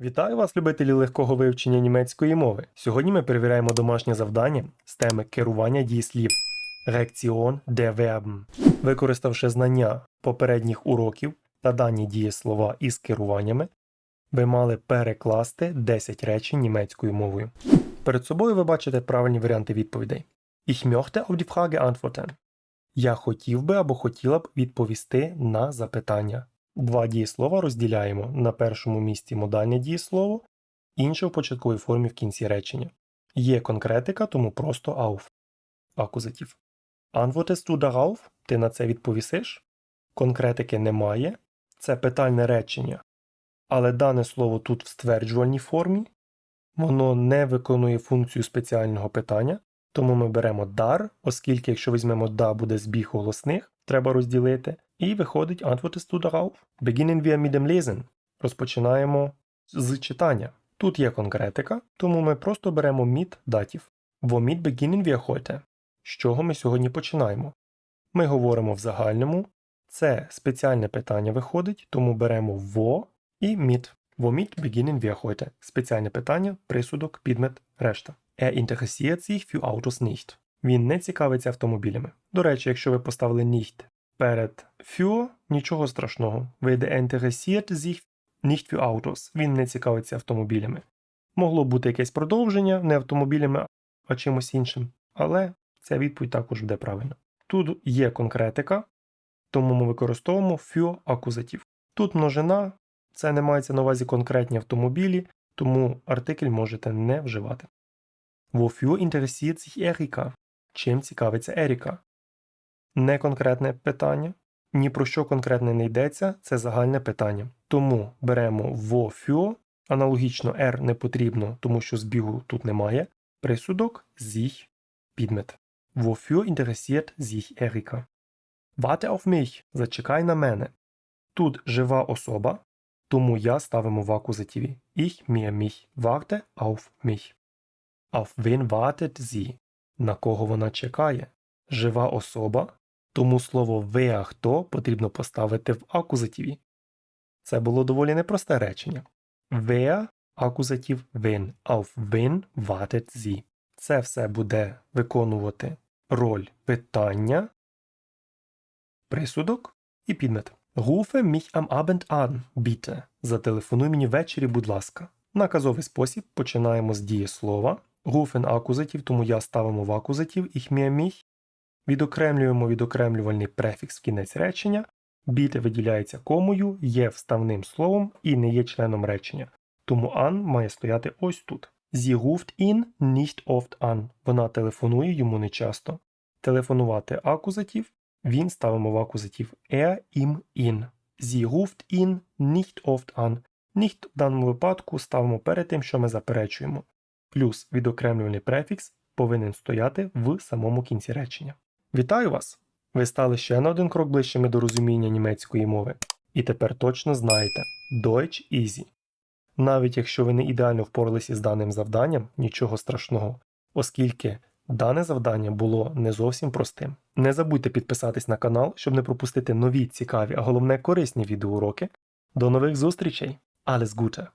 Вітаю вас, любителі легкого вивчення німецької мови. Сьогодні ми перевіряємо домашнє завдання з теми керування дієслів Reaktion der Verben. Використавши знання попередніх уроків та дані дієслова із керуваннями, ви мали перекласти 10 речень німецькою мовою. Перед собою ви бачите правильні варіанти відповідей. Ich möchte auf die Frage antworten. Я хотів би або хотіла б відповісти на запитання. Два дієслова розділяємо на першому місці модальне дієслово, інше в початковій формі в кінці речення. Є конкретика, тому просто auf. Акузатив. Antwortest du darauf? Ти на це відповісиш? Конкретики немає. Це питальне речення. Але дане слово тут в стверджувальній формі. Воно не виконує функцію спеціального питання, тому ми беремо дар, оскільки якщо візьмемо да буде збіг голосних, треба розділити. І виходить Antwortest du darauf? Beginnen wir mit dem Lesen. Розпочинаємо з читання. Тут є конкретика, тому ми просто беремо mit датів. Womit beginnen wir heute? З чого ми сьогодні починаємо? Ми говоримо в загальному. Це спеціальне питання виходить, тому беремо во і mit. Womit beginnen wir heute? Спеціальне питання, присудок, підмет, решта. Er interessiert sich für Autos nicht. Він не цікавиться автомобілями. До речі, якщо ви поставили nicht перед für, нічого страшного. Вийде er interessiert sich nicht für Autos. Він не цікавиться автомобілями. Могло бути якесь продовження, не автомобілями, а чимось іншим. Але ця відповідь також буде правильна. Тут є конкретика, тому ми використовуємо für акузатив. Тут множина, це не мається на увазі конкретні автомобілі, тому артикль можете не вживати. Wofür interessiert sich Erika? Чим цікавиться Еріка? Не конкретне питання. Ні про що конкретне не йдеться, це загальне питання. Тому беремо wofür, аналогічно R не потрібно, тому що збігу тут немає. Присудок sich підмет. Wofür interessiert sich Erika? Warte auf mich, зачекай на мене. Тут жива особа, тому я ставимо в акузативі. Ich, mir, mich. Warte auf mich. Auf wen wartet sie? На кого вона чекає? Жива особа, тому слово «wer» хто потрібно поставити в акузативі. Це було доволі непросте речення. Wer – акузатив wen, auf wen wartet sie. Це все буде виконувати роль питання, присудок і підмет. Rufe mich am Abend an, bitte. Зателефонуй мені ввечері, будь ласка. Наказовий спосіб починаємо з дієслова. Руфен акузатив, тому я ставимо в акузатив ich mir mich. Відокремлюємо відокремлювальний префікс в кінець речення. Біте виділяється комою, є вставним словом і не є членом речення. Тому an має стояти ось тут. Sie ruft ihn nicht oft an. Вона телефонує йому нечасто. Телефонувати акузатив. Він ставимо в акузатив er, ihm, ihn. Sie ruft ihn nicht oft an. Nicht в даному випадку ставимо перед тим, що ми заперечуємо. Плюс відокремлювальний префікс повинен стояти в самому кінці речення. Вітаю вас! Ви стали ще на один крок ближчими до розуміння німецької мови. І тепер точно знаєте Deutsch Easy. Навіть якщо ви не ідеально впоралися з даним завданням, нічого страшного, оскільки дане завдання було не зовсім простим. Не забудьте підписатись на канал, щоб не пропустити нові цікаві, а головне корисні відеоуроки. До нових зустрічей! Alles Gute!